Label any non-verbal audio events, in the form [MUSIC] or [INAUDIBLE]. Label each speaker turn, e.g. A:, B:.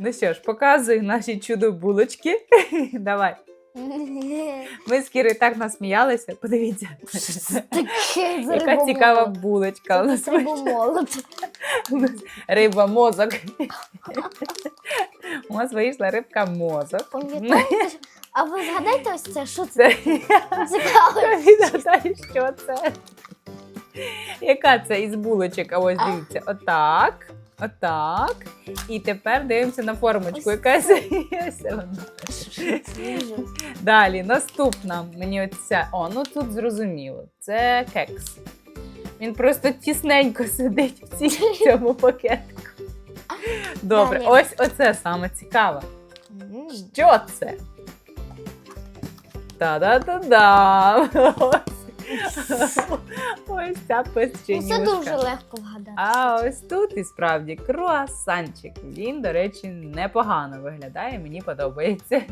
A: Ну що ж, показуй наші чудо булочки. [LAUGHS] Давай. [LAUGHS] Ми з Кірою так насміялися. Подивіться.
B: Таке
A: Яка цікава булочка. У нас
B: рибомолот.
A: Риба мозок. У нас вийшла рибка мозок.
B: Пам'ятаєте? А ви згадайте ось це, що це
A: Це
B: цікаво?
A: що це. Яка це із булочок? А ось дивіться. Отак. Отак. І тепер дивимося на формочку. Яка.
B: Свіже.
A: Далі, наступна. Мені оця. О, ну тут зрозуміло. Це кекс. Він просто тісненько сидить в цій- цьому пакетику. Добре,
B: Далі.
A: ось оце саме цікаве. Що це? Та-да-да-да! [LAUGHS] [LAUGHS] Ось. Ця
B: печенюшка. Це дуже легко вгадати.
A: А ось тут і справді круасанчик. Він, до речі, непогано виглядає, мені подобається.